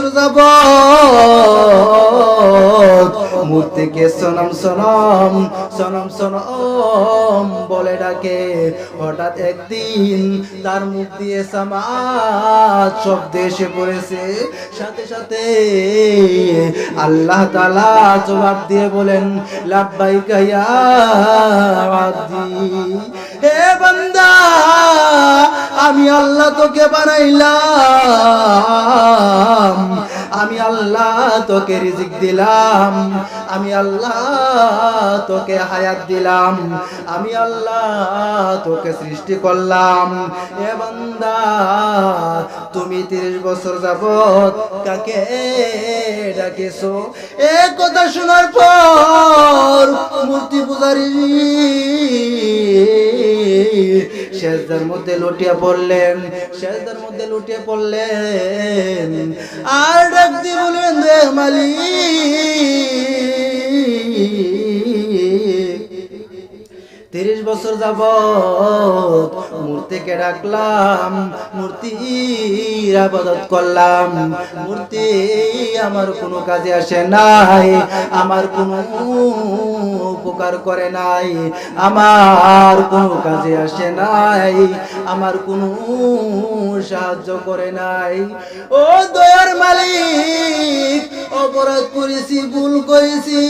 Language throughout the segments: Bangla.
বছর যাব। মূর্তিকে সনম সনম সনম সনম বলে ডাকে। হঠাৎ একদিন তার মুখ দিয়ে সামাজ শব্দ এসে পড়েছে। সাথে সাথে আল্লাহ তালা জবাব দিয়ে বলেন, লাব্বাইকা ইয়া আব্দি। হে বান্দা, আমি আল্লাহ তোকে বানাইলাম। আমি আল্লাহ তোকে রিজিক দিলাম। আমি আল্লাহ তোকে হায়াত দিলাম। আমি আল্লাহ তোকে সৃষ্টি করলাম। এ বান্দা, তুমি তিরিশ বছর যাবত কাকে ডাকেছো? এ কথা শোনার পর মূর্তি পূজারী শেষদার মধ্যে লুটিয়ে পড়লেন শেষদার মধ্যে লুটিয়ে পড়লেন। আর ডাক দিয়ে বলেন দে মালিক বছর যাব মূর্তিকে ডাকলাম মূর্তির আবাদত করলাম। মূর্তি আমার কোনো কাজে আসে নাই, আমার কোনো উপকার করে নাই, আমার কোনো কাজে আসে নাই, আমার কোনো সাহায্য করে নাই। ও দয়ার মালিক, অপরাধ করেছি, ভুল করেছি।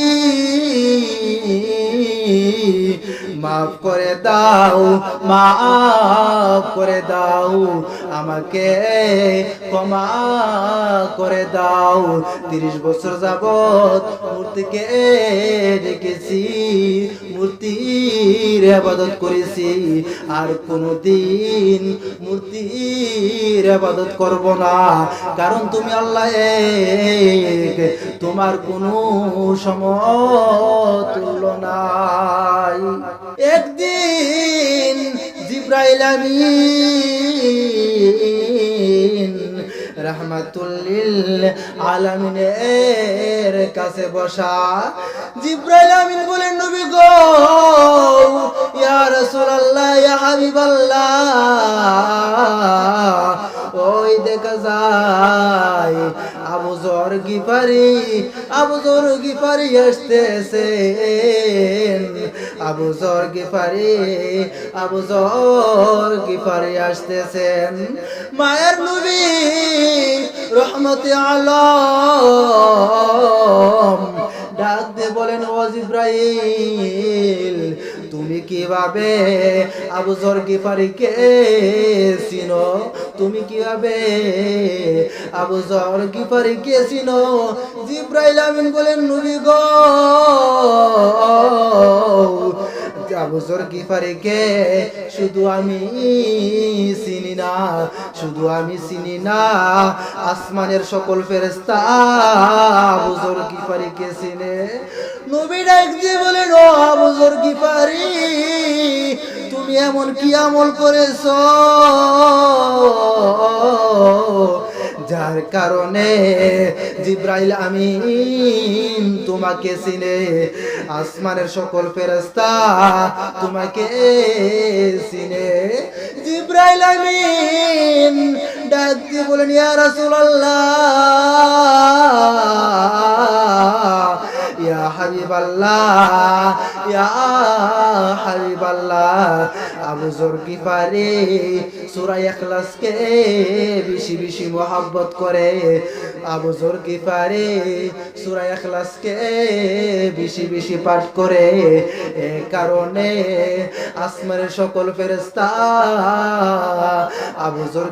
মাফ করে দাও, মাফ করে দাও, আমাকে ক্ষমা করে দাও। তিরিশ বছর যাবত মূর্তিকে ডেকেছি, মূর্তির আবাদত করেছি। আর কোনদিন মূর্তির আবাদত করব না। কারণ তুমি আল্লাহ তোমার কোনো সমতুল্য নাই। একদিন জিব্রাইল আমিন রহমাতুল্লিল আলামিনের কাছে বসা জিব্রাইল আমিন বলেন, নবী গো, ইয়া রাসূলুল্লাহ, ইয়া হাবিবাল্লাহ, ওই দেখা যায় আবু জর গিফারি আবু জর গিফারি আসতেছেন আবু জর গিফারি আবু আসতেছেন মায়ের নবী রহমতে আলম ডাক দিয়ে বলেন ওয়াজ জিব্রাইল তুমি কীভাবে আবু জর গিফারিকে চিনো? তুমি কীভাবে আবু জর গিফারিকে চিনো? জিব্রাইল আমিন বলেন, নবী গো, আবু জর গিফারিকে শুধু আমি চিনি না, শুধু আমি চিনি না, আসমানের সকল ফেরেস্তা আবু জর গিফারিকে চিনে। নবী ডাক দিয়ে বলেন ও আবু জর গিফারি, তুমি এমন কি আমল করেছ যার কারণে জিব্রাইল আমিন তোমাকে চিনে, আসমানের সকল ফেরেস্তা তোমাকে চিনে? জিব্রাইল আমিন ডাক দিয়ে বলেন, ইয়া রাসূলুল্লাহ হাবিবাল্লাহ, ইয়া আবু সূরা করে। আবু জর গিফারি সূরা ইখলাসকে বেশি বেশি পাঠ করে। এ কারণে আসমানের সকল ফেরেশতা আবু জর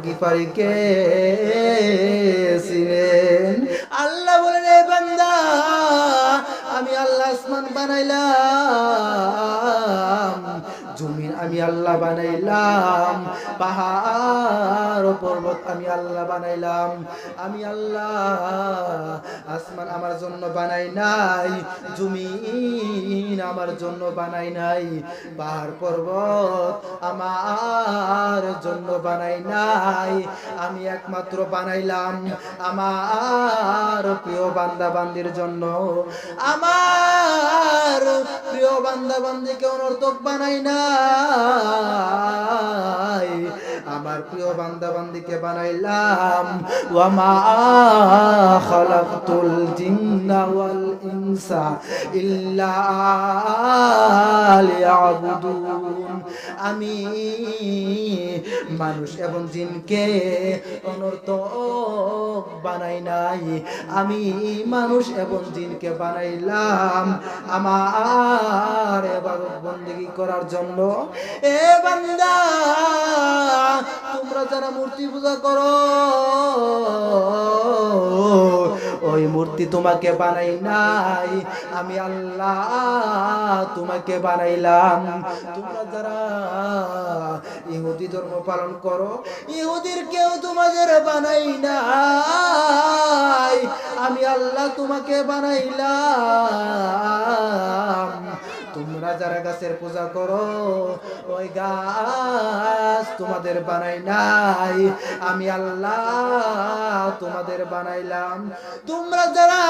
চিনেন আল্লাহ বলেন আসমান বানাইলাম জমিন আমি আল্লাহ বানাইলাম। পাহাড় পর্বত আমি আল্লাহ বানাইলাম। আমি আল্লাহ আসমান আমার জন্য বানাই নাই। জমিন আমার জন্য বানাই নাই। পাহাড়, পর্বত আমার জন্য বানাই নাই। আমি একমাত্র বানাইলাম আমার প্রিয় বান্দা বান্দির জন্য। আমার প্রিয় বান্দা বান্দিকে অনর্থক বানাই আমার প্রিয় বান্দা বান্দিকে বানাইলাম। ওয়ামা খালাকতুল জিন্না ওয়াল ইনসা ইল্লা লিয়াবুদুন আমি মানুষ এবং জিনকে অনর্থক বানাই নাই। আমি মানুষ এবং জিনকে বানাইলাম আমার এবাদত বন্দেগী করার জন্য। এ বান্দা, তোমরা যারা মূর্তি পূজা করো ওই মূর্তি তোমাকে বানাই নাই। আমি আল্লাহ তোমাকে বানাইলাম। তোমরা যারা ইহুদি ধর্ম পালন করো, ইহুদির কেউ তোমাদের বানাই নাই। আমি আল্লাহ তোমাকে বানাইলাম। তোমরা যারা গাছের পূজা করো, ওই গাছ তোমাদের বানাই নাই। আমি আল্লাহ তোমাদের বানাইলাম। তোমরা যারা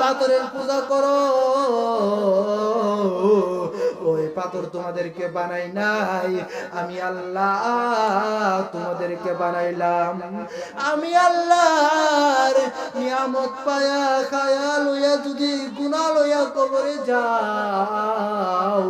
পাথরের পূজা করো, ওই পাথর তোমাদেরকে বানাই নাই। আমি আল্লাহ তোমাদেরকে বানাইলাম। আমি আল্লাহর নিয়ামত পায়া, খায়া লইয়া যদি গুণা লইয়া কবরে যাও